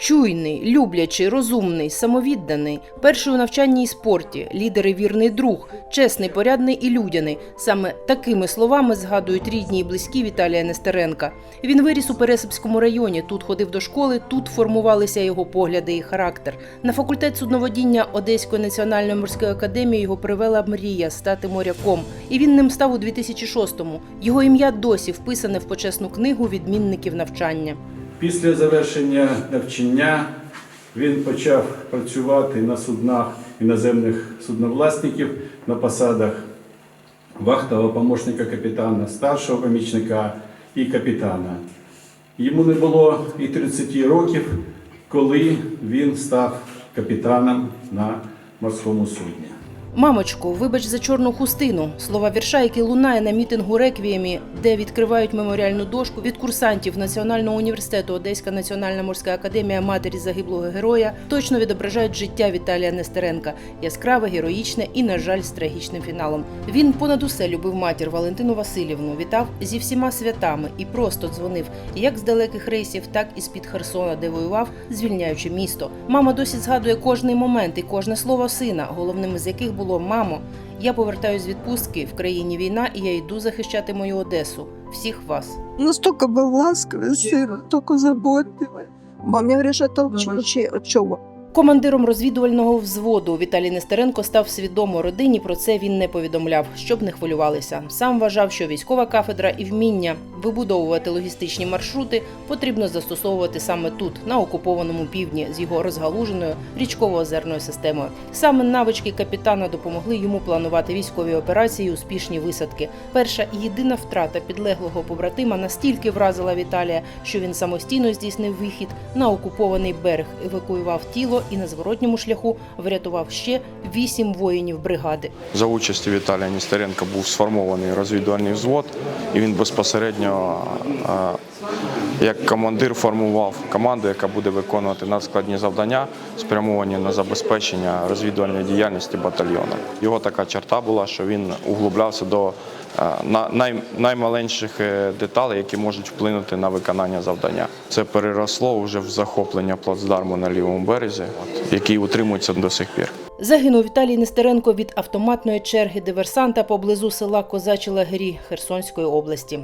Чуйний, люблячий, розумний, самовідданий, перший у навчанні і спорті, лідер і вірний друг, чесний, порядний і людяний. Саме такими словами згадують рідні і близькі Віталія Нестеренка. Він виріс у Пересипському районі. Тут ходив до школи, тут формувалися його погляди і характер. На факультет судноводіння Одеської національної морської академії його привела мрія стати моряком, і він ним став у 2006-му. Його ім'я досі вписане в почесну книгу відмінників навчання. Після завершення навчання він почав працювати на суднах іноземних судновласників на посадах вахтового помощника капітана, старшого помічника і капітана. Йому не було і 30 років, коли він став капітаном на морському судні. Мамочко, вибач за чорну хустину. Слова вірша, який лунає на мітингу реквіємі, де відкривають меморіальну дошку від курсантів Національного університету Одеська національна морська академія матері загиблого героя, точно відображають життя Віталія Нестеренка, яскраве, героїчне і, на жаль, з трагічним фіналом. Він понад усе любив матір Валентину Васильівну, вітав зі всіма святами і просто дзвонив як з далеких рейсів, так і з під Херсона, де воював, звільняючи місто. Мама досі згадує кожний момент і кожне слово сина, головним з яких було мамо. Я повертаюсь з відпустки в країні війна, і я йду захищати мою Одесу. Всіх вас. Настолько был ласковый сын, только заботливый. Маме говоришь, это вообще от чего? Командиром розвідувального взводу Віталій Нестеренко став свідомо родині. Про це він не повідомляв, щоб не хвилювалися. Сам вважав, що військова кафедра і вміння вибудовувати логістичні маршрути потрібно застосовувати саме тут, на окупованому півдні, з його розгалуженою річково-озерною системою. Саме навички капітана допомогли йому планувати військові операції успішні висадки. Перша і єдина втрата підлеглого побратима настільки вразила Віталія, що він самостійно здійснив вихід на окупований берег, евакуював тіло і на зворотньому шляху врятував ще вісім воїнів бригади. За участі Віталія Нестеренка був сформований розвідувальний взвод, і він безпосередньо як командир формував команду, яка буде виконувати надскладні завдання, спрямовані на забезпечення розвідувальної діяльності батальйону. Його така черта була, що він углублявся до най- наймаленших е, деталей, які можуть вплинути на виконання завдання. Це переросло вже в захоплення плацдарму на лівому березі, от, який утримується до сих пір. Загинув Віталій Нестеренко від автоматної черги диверсанта поблизу села Козачі Лагері Херсонської області.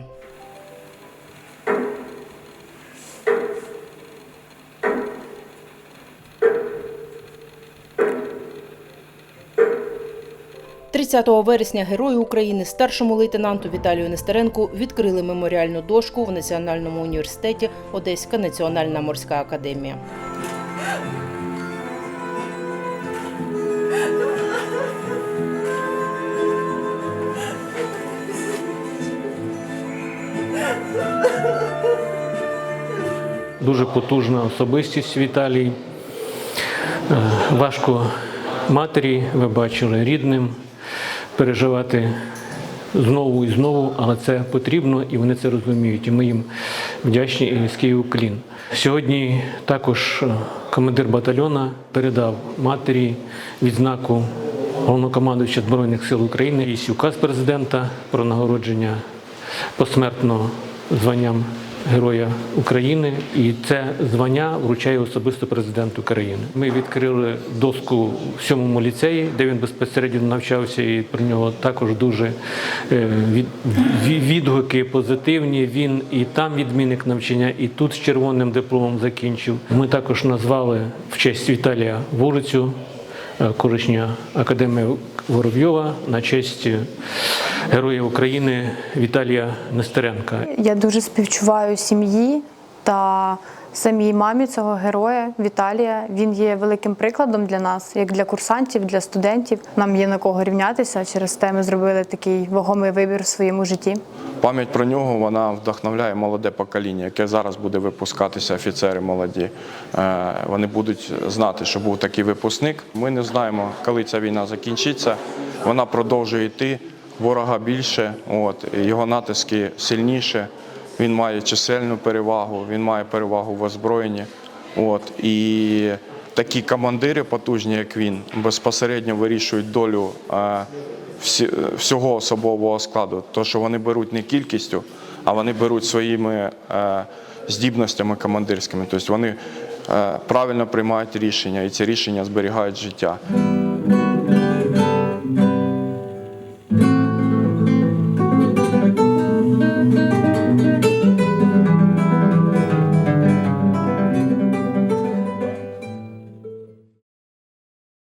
«30 вересня Герою України старшому лейтенанту Віталію Нестеренку відкрили меморіальну дошку в Національному університеті Одеська національна морська академія. Дуже потужна особистість Віталій. Е, Важко матері, ви бачили, рідним переживати знову і знову, але це потрібно і вони це розуміють. І ми їм вдячні і низький уклін. Сьогодні також е, командир батальйона передав матері відзнаку головнокомандуюча Збройних сил України і указ президента про нагородження посмертно званням Героя України, і це звання вручає особисто президент України. Ми відкрили доску в сьомому ліцеї, де він безпосередньо навчався, і про нього також дуже е, від- відгуки позитивні. Він і там відмінник навчання, і тут з червоним дипломом закінчив. Ми також назвали в честь Віталія вулицю е, колишня академія Воробйова на честь е, Героя України Віталія Нестеренка. Я дуже співчуваю сім'ї та самій мамі цього героя Віталія. Він є великим прикладом для нас, як для курсантів, для студентів. Нам є на кого рівнятися. Через те ми зробили такий вагомий вибір в своєму житті. Пам'ять про нього вона вдохновляє молоде покоління, яке зараз буде випускатися офіцери молоді. Е, Вони будуть знати, що був такий випускник. Ми не знаємо, коли ця війна закінчиться. Вона продовжує йти. Ворога більше, от його натиски сильніше. Він має чисельну перевагу, він має перевагу в озброєнні. От і такі командири потужні, як він, безпосередньо вирішують долю е, всі- всього особового складу. То, що вони беруть не кількістю, а вони беруть своїми е, здібностями командирськими. Тобто вони е, правильно приймають рішення, і ці рішення зберігають життя.